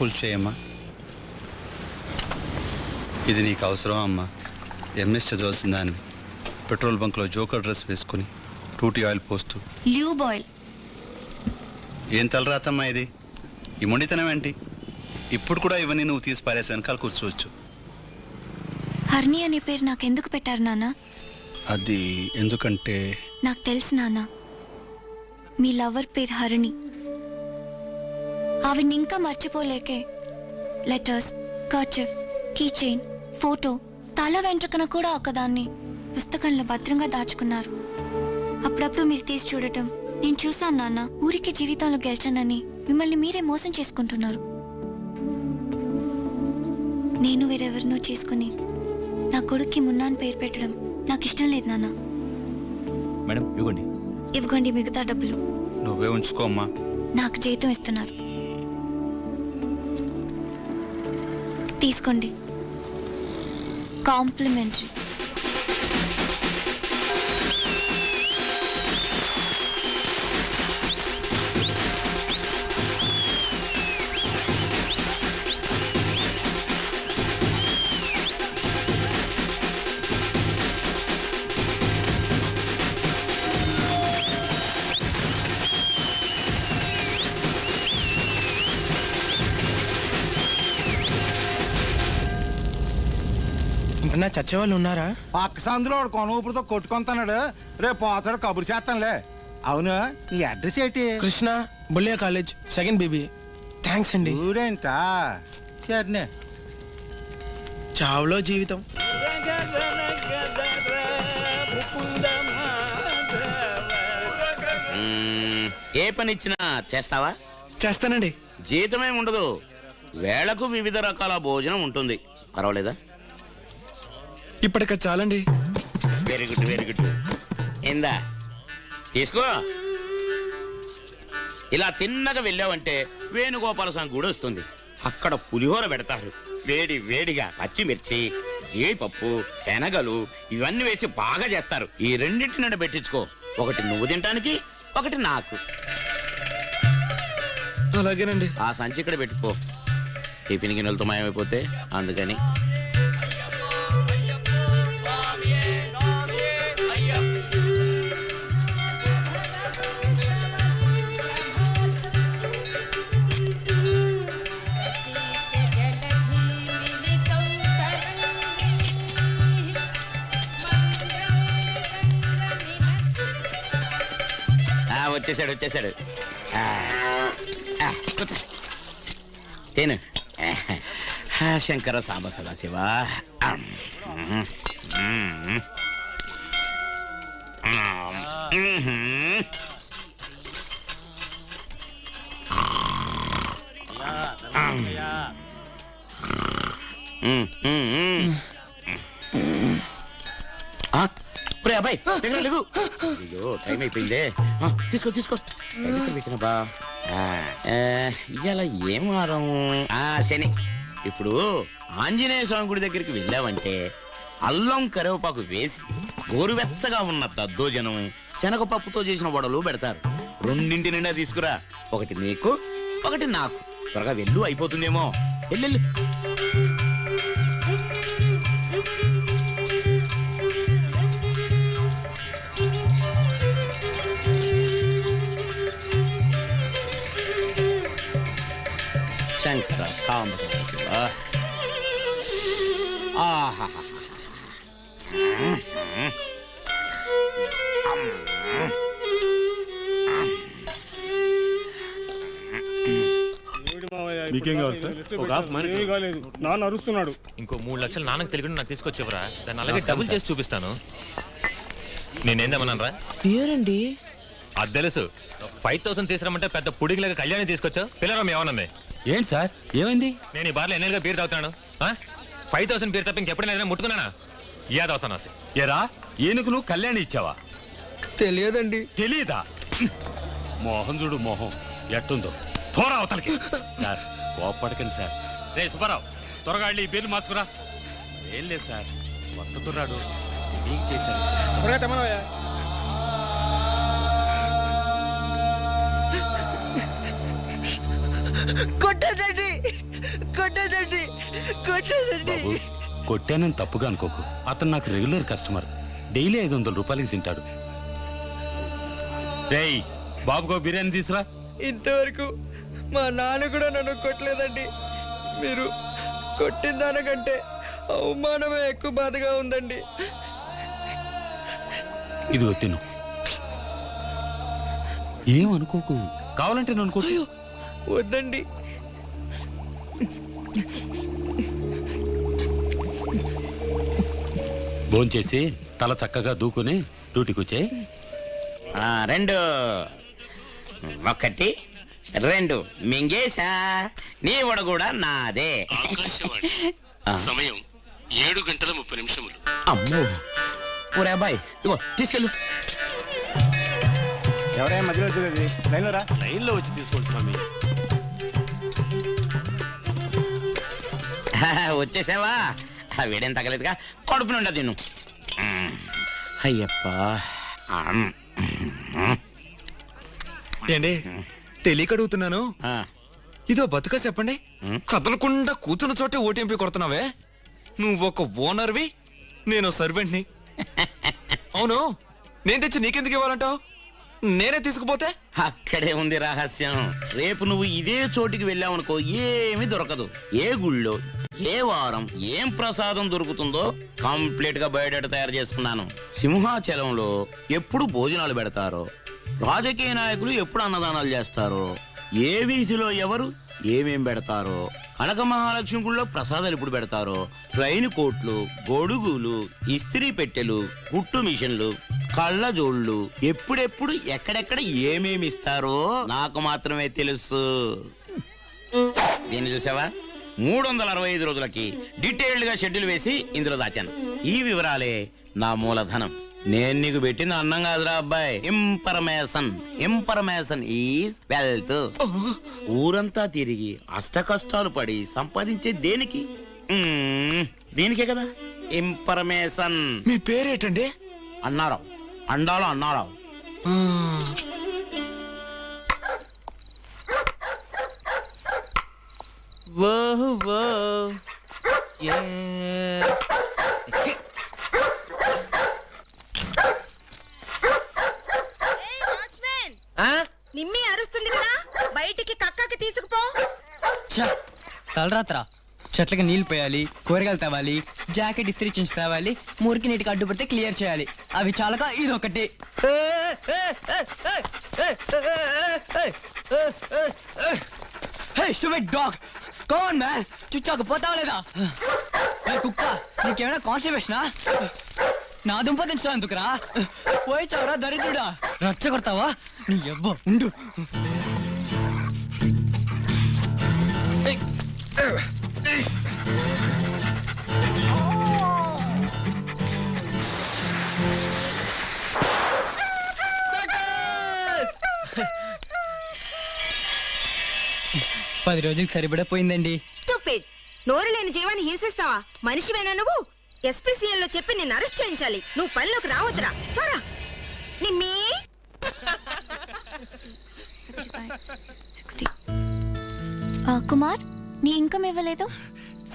Full చేయమ్మా ఇది నీకు అవసరం అమ్మా? ఎంఎస్ చదవాల్సిన దానివి పెట్రోల్ బంక్లో జోకర్ డ్రెస్ వేసుకుని టూటీ ఆయిల్ పోస్తూ. ల్యూబ్ ఆయిల్ ఏం తలరాతమ్మా ఇది? ఈ మొండితనం ఏంటి? ఇప్పుడు కూడా ఇవన్నీ నువ్వు తీసి పారేసి వెనకాల కూర్చోవచ్చు. హర్ని అనే పేరు నాకెందుకు పెట్టారు నాన్న? అది ఎందుకంటే నాకు తెలుసు నాన్న. మీ లవర్ పేరు హరిణి. ఆవిడ్ని ఇంకా మర్చిపోలేకే. Letters kerchief key chain photo తల వెంట్రుకన కూడా ఒకదాన్ని. పుస్తకంలో భద్రంగా దాచుకున్నారు. అప్పుడప్పుడు మీరు తీసి చూడటం. నేను చూశాను నాన్న. ఊరికి జీవితంలో గెలిచానని. మిమ్మల్ని మీరే మోసం చేసుకుంటున్నారు. నేను వేరెవరినో చేసుకుని నా కొడుక్కి మున్నాను పేరు పెట్టడం నాకు ఇష్టం లేదు నాన్న. మేడం ఇవ్వండి. ఇవ్వకండి మిగతా డబ్బులు. నువ్వే ఉంచుకో అమ్మా. నాకు జీతం ఇస్తున్నారు. తీసుకోండి. కాంప్లిమెంటరీ. ఇంకన్నా చచ్చేవాళ్ళు ఉన్నారా? పక్క సందులో వాడు కొనూపుడుతో కొట్టుకొస్తాడు రేపు పోతాడు కబురు చేస్తానులే. అవును నీ అడ్రస్ ఏంటి? కృష్ణ బుల్లియా కాలేజ్ సెకండ్ బీబీ. థ్యాంక్స్ అండి. ఊడేంటా? సరేనే చావులో జీవితం. ఏ పని ఇచ్చినా చేస్తావా? చేస్తానండి. జీతమేం ఉండదు వేళకు వివిధ రకాల భోజనం ఉంటుంది. పర్వాలేదా? ఇప్పటిక చాలండి. వెరీ గుడ్ వెరీ గుడ్ ఇందా తీసుకో. ఇలా తిన్నగా వెళ్ళావంటే వేణుగోపాల స్వామి గుడి వస్తుంది. అక్కడ పులిహోర పెడతారు. వేడి వేడిగా పచ్చిమిర్చి జీడిపప్పు శనగలు ఇవన్నీ వేసి బాగా చేస్తారు. ఈ రెండింటి నడ పెట్టించుకో. ఒకటి నువ్వు తినటానికి ఒకటి నాకు. అలాగేనండి. ఆ సంచి ఇక్కడ పెట్టుకో. టిఫిన్ గిన్నెలతో మాయమైపోతే అందుకని. వచ్చేసాడు వచ్చేసాడు. ఆ, తిను. శంకర సాంబ సదాశివ. Mm-hmm. అబ్బాయి అయ్యో టైం అయిపోయిందే. తీసుకో తీసుకో. ఎక్కడ ఇవాళ ఏం వారం? ఆ శని. ఇప్పుడు ఆంజనేయ స్వామి గుడి దగ్గరికి వెళ్ళావంటే అల్లం కరివేపాకు వేసి గోరువెచ్చగా ఉన్న దద్దోజనం శనగపప్పుతో చేసిన వడలు పెడతారు. రెండింటి నిండా తీసుకురా. ఒకటి నీకు ఒకటి నాకు. త్వరగా వెళ్ళు అయిపోతుందేమో. వెళ్ళు. మీకేం కావాలి సార్? ఒక హాఫ్ మనీ. కాలేదు. నాన్న అరుస్తున్నాడు. ఇంకో మూడు లక్షలు నాన్నకు తెలియకుండా నాకు తీసుకొచ్చేవరా? దాన్ని అలాగే డబుల్ చేసి చూపిస్తాను. నేనేందమన్నానరా పేరండి? అది తెలుసు. ఫైవ్ థౌసండ్ తీసుకురమ్మంటే పెద్ద పుడిగిలాగా కళ్యాణి తీసుకొచ్చావు. పిల్లరా ఏమన్నది? ఏంటి సార్? ఏమైంది? నేను ఈ బార్లో ఎన్నేళ్ళుగా బీర్ తాగుతున్నాను. ఫైవ్ థౌసండ్ బీర్ తప్ప ఇంకెప్పుడైనా ఏదైనా ముట్టుకున్నానా? అవసరం వస్తే. ఎరా ఏనుగు నువ్వు కళ్యాణి ఇచ్చావా? తెలియదండి. తెలీదా? మోహన్ చూడు మోహం. ఎట్టుందో. పోరా అవతలకి. సార్ కోప్పడకండి సార్. రే సుబ్బారావు త్వరగా వెళ్ళి ఈ బిల్లు మార్చుకురా. ఏం లేదు సార్. తెలియక చేశాను కొట్టదండి. కొట్టదండి. కొట్టదండి. బాబు కొట్టానని తప్పుగా అనుకోకు. అతను నాకు రెగ్యులర్ కస్టమర్ డైలీ ఐదు వందల రూపాయలకి తింటాడు. రేయ్ బాబుకో బిర్యానీ తీసురా. ఇంతవరకు మా నాన్న కూడా నన్ను కొట్టలేదండి. మీరు కొట్టిన దానికంటే అవమానమే ఎక్కువ బాధగా ఉందండి. ఇదిగో తిను. ఏం అనుకోకు కావాలంటే నేను అనుకో వద్దండి. భోంచేసి తల చక్కగా దూకుని డ్యూటీకి వచ్చాయి ఆ, రెండు. ఒకటి రెండు. మింగేశా నీ వడ కూడా నాదే. ఆకాశవాణి. సమయం ఏడు గంటల ముప్పై నిమిషములు. అమ్మో. ఊరే అబ్బాయి ఇగో తీసుకెళ్ళు. ఎవరైనా మధ్యలో వచ్చేది? లైన్లో రా. లైన్లో వచ్చి తీసుకోండి స్వామి. వచ్చేసావా? ఆ వేడేం తగలేదుగా కడుపు నుండా తిను. అయ్యప్ప. ఏండి తెలియక అడుగుతున్నాను? ఇదో బతుక చెప్పండి? కదలకుండా కూతున్న చోటే ఓటీఎంపీ కొడుతున్నావే? నువ్వు ఒక ఓనర్వి నేను సర్వెంట్ని. అవును. నేను తెచ్చి నీకెందుకు ఇవ్వాలంటావు? నేనే తీసుకుపోతే? అక్కడే ఉంది రహస్యం. రేపు నువ్వు ఇదే చోటికి వెళ్ళావనుకో ఏమీ దొరకదు. ఏ గుళ్ళో ఏ వారం ఏం ప్రసాదం దొరుకుతుందో కంప్లీట్గా బయోడేటా తయారు చేసుకున్నాను. సింహాచలంలో ఎప్పుడు భోజనాలు పెడతారో రాజకీయ నాయకులు ఎప్పుడు అన్నదానాలు చేస్తారో ఏ వీధిలో ఎవరు ఏమేం పెడతారో కనక మహాలక్ష్మి గుళ్ళో ప్రసాదాలు ఎప్పుడు పెడతారో ట్రైన్ కోట్లు గొడుగులు ఇస్త్రీ పెట్టెలు కుట్టు మిషన్లు కళ్ళజోళ్ళు ఎప్పుడెప్పుడు ఎక్కడెక్కడ ఏమేమి ఇస్తారో నాకు మాత్రమే తెలుసు. దీన్ని చూసావా? మూడు వందల అరవై ఐదు రోజులకి డీటెయిల్డ్గా షెడ్యూల్ వేసి ఇందులో దాచాను. ఈ వివరాలే నా మూలధనం. నేను నీకు పెట్టిన అన్నం కాదురా అబ్బాయి. ఇంపర్మేషన్ ఇంపర్మేషన్ ఈజ్ వెల్త్ ఊరంతా తిరిగి అష్ట కష్టాలు పడి సంపాదించే దేనికి? దీనికే కదా. ఇంపర్మేషన్ మీ పేరేటండి? అన్నారావు. అండాలో అన్నారావు. ఆ, ఓ ఓ నిమ్మి అరుస్తుంది కదా? బయటికి కక్కకి తీసుకుపో. తలరాత్ర. చెట్లకి నీళ్ళు పోయాలి కూరగాయలు తేవాలి జాకెట్ ఇస్త్రీ చించి తేవాలి మురికి నీటికి అడ్డుపడితే క్లియర్ చేయాలి. అవి చాలక ఇదొకటి. ఒకటి డాగ్ కోన్ మ్యాన్ చుచ్చాకు పోతావా లేదా? కుక్క నీకేమైనా కాన్స్టిపేషనా నా దుంప తెచ్చా ఎందుకురా? పోయి చవరా దరిద్రుడా. రచ్చ కొడతావా? నీ అబ్బో ఉండు. పది రోజులకి సరిపడా పోయిందండి. స్టూపిడ్! నోరు లేని జీవాన్ని హింసిస్తావా? మనిషివేనా నువ్వు? ఎస్పీసీఎల్లో చెప్పి నిన్ను అరెస్ట్ చేయించాలి. నువ్వు పనిలోకి రావద్దురా. పోరా. నిమ్మి! సిక్స్టీ. కుమార్ నీ ఇన్కమ్ ఇవ్వలేదు?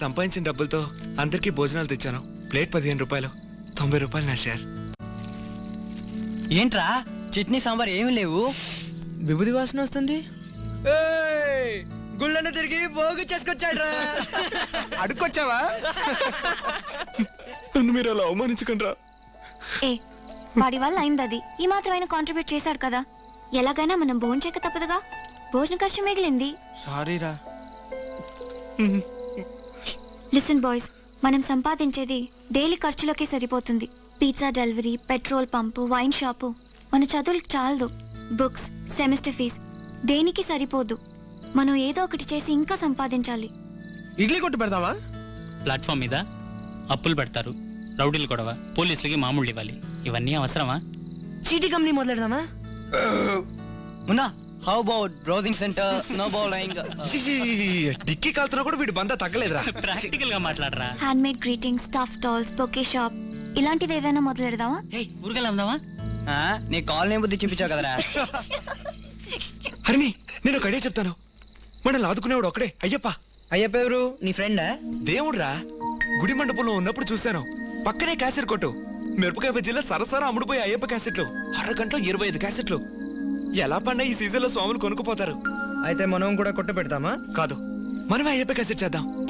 సంపాదించిన డబ్బులతో అందరికీ భోజనాలు తెచ్చాను. ప్లేట్ పదిహేను రూపాయలు తొంభై రూపాయలు నా షేర్ ఏంట్రా? చట్నీ సాంబార్ ఏమీ లేవు. విభూది వాసన వస్తుంది? గుళ్ళను తిరిగి పోగు చేసుకొచ్చాడ్రా. అడుక్కొచ్చావా? నన్ను మీరు అలా అవమానించకండి ఏ వాడి వల్ల అయింది అది ఈ మాత్రమైన కాంట్రిబ్యూట్ చేశాడు కదా. ఎలాగైనా మనం భోంచేక తప్పదుగా? భోజన కష్టం మిగిలింది. సారీరా. లిసన్ బాయ్స్ మనం సంపాదించేది డైలీ ఖర్చులకే సరిపోతుంది. Pizza delivery petrol pump wine shop మన చదువులకు చాలదు. బుక్స్ సెమిస్టర్ ఫీజ్ దేనికి సరిపోదు. మనం ఏదో ఒకటి చేసి ఇంకా సంపాదించాలి. ఇడ్లీ కొట్టు పెడతావా? ప్లాట్ఫామ్ మీద అప్పులు పెడతారు. రౌడీలు గొడవ పోలీసులకి మామూలు ఇవ్వాలి. ఇవన్నీ అవసరమా? చీటీ కంపెనీ మొదలెడదామా? ఉన్నా how about browsing centre snow bowling dicky కాలుతున్నా కూడా వీడి బంద తగ్గలేదురా. ప్రాక్టికల్గా మాట్లాడరా. Hand made greetings stuff stalls bouquet shop ఇలాంటిది ఏదైనా మొదలెడదామా? ఏయ్ ఊరికెళ్ళి అమ్దామా నీ కాలనీ బుద్ధి చూపించావు కదరా. హరిణి నేను ఒక ఐడియా చెప్తాను. మనల్ని ఆదుకునేవాడు ఒకడే అయ్యప్ప. అయ్యప్ప ఎవరు? నీ ఫ్రెండా? దేవుడ్రా. గుడి మండపంలో ఉన్నప్పుడు చూశాను. పక్కనే క్యాసెట్ కొట్టు. మిరపకాయ బజ్జీలో సరసర అమ్ముడుపోయే అయ్యప్ప క్యాసెట్లు. అరగంటలో ఇరవై ఐదు క్యాసెట్లు. ఎలా పడినా ఈ సీజన్లో స్వాములు కొనుక్కుపోతారు. అయితే మనం కూడా కొట్ట పెడతామా? కాదు. మనమే అయ్యప్ప క్యాసెట్ చేద్దాం.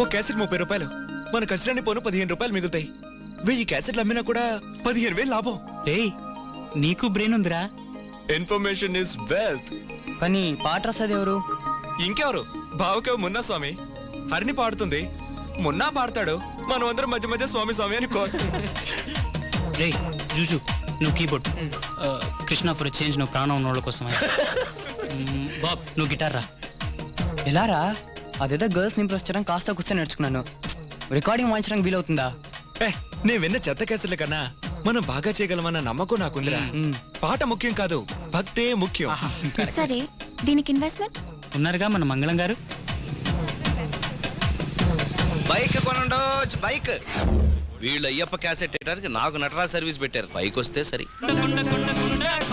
ఓ క్యాసెట్ ముప్పై రూపాయలు. మన ఖర్చులన్నీ పోను పదిహేను రూపాయలు మిగులుతాయి. వెయ్యి క్యాసెట్లు అమ్మినా కూడా పదిహేను వేలు లాభం. ఏయ్ నీకు బ్రెయిన్ ఉందిరా. ఇన్ఫర్మేషన్ ఇస్ వెల్త్ కానీ పాట రాసేది ఎవరు? ఇంకెవరు? భావకే మున్నా స్వామి. హరిని పాడుతుంది. మున్నా పాడతాడు. మనం అందరం మధ్య మధ్య స్వామి స్వామి అని రే జూజు నువ్వు కీబోర్డ్. కృష్ణ ఫర్ చేంజ్ నువ్వు ప్రాణం ఉన్నోళ్ళ కోసం బాబ్ నువ్వు గిటార్ రా. ఎలా రా? అదేదో గర్ల్స్ ఇంప్రెస్ చేయడం కాస్త కూర్చొని నేర్చుకున్నాను. రికార్డింగ్ వాయించడానికి వీలవుతుందా? నేను విన్న చెత్త కేసుల కన్నా మనం బాగా చేయగలమన్న నమ్మకం నాకుందిరా పాట ముఖ్యం కాదు భక్తే ముఖ్యం సరే దీనికి ఇన్వెస్ట్మెంట్ ఉన్నారుగా మన మంగళం గారు బైక్ కొనండోచ్ బైక్ వీళ్ళు అయ్యప్ప క్యాసెట్ పెట్టడానికి నాకు నటరాజ్ సర్వీస్ పెట్టారు బైక్ వస్తే సరి రేయ్,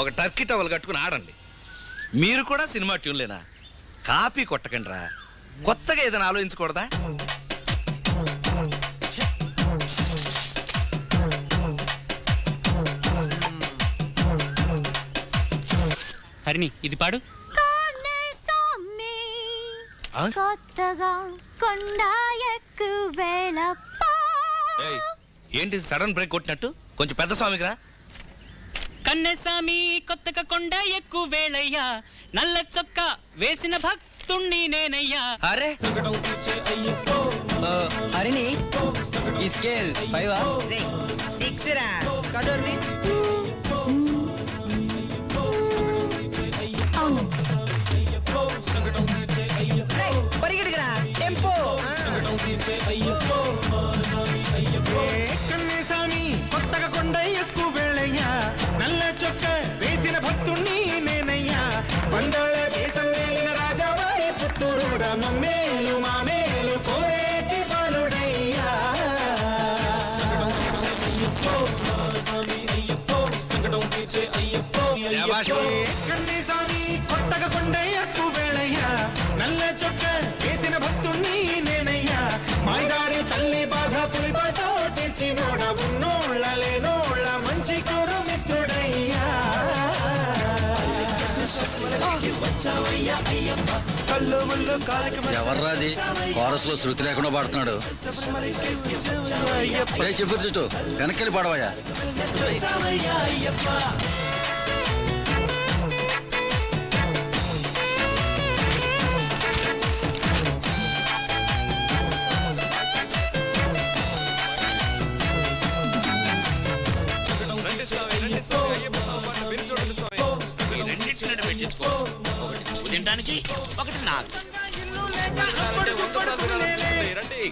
ఒక టర్కీ టవల్ కట్టుకుని ఆడండి. మీరు కూడా సినిమా ట్యూన్లేనా? కాపీ కొట్టకండి రా. కొత్తగా ఏదైనా ఆలోచించకూడదా? హరిణి ఇది పాడు? కొత్తగా కొండ ఎక్కు వేళ ఏయ్, ఏంటి సడన్ బ్రేక్ కొట్టినట్టు? కొంచెం పెద్ద స్వామికి రా. కన్నెస్వామి కొత్తగా కొండ ఎక్కువ వేళయ్యా నల్ల చొక్క వేసిన భక్తుణ్ణి నేనయ్యా. అరే. హరిని ఈ స్కేల్ ఫైవ్ సిక్స్ రా కడోర్ని అవును పరిగెడుగురా టెంపో. కన్నీసామి కొత్తగా కొండ ఎక్కువ వేళయ్యా నల్ల చొక్క వేసిన భక్తుణ్ణి నేనయ్యా మాయదారి తల్లి బాధ పులిపతో తెచ్చినోడ ఉన్నోళ్ళలేనో ఎవర్రాది? కోరస్లో శృతి లేకుండా పాడుతున్నాడు. చెప్పు చుట్టూ వెనక్కి పాడవయ్యా. తినడానికి ఒకటి నాకు. రండి.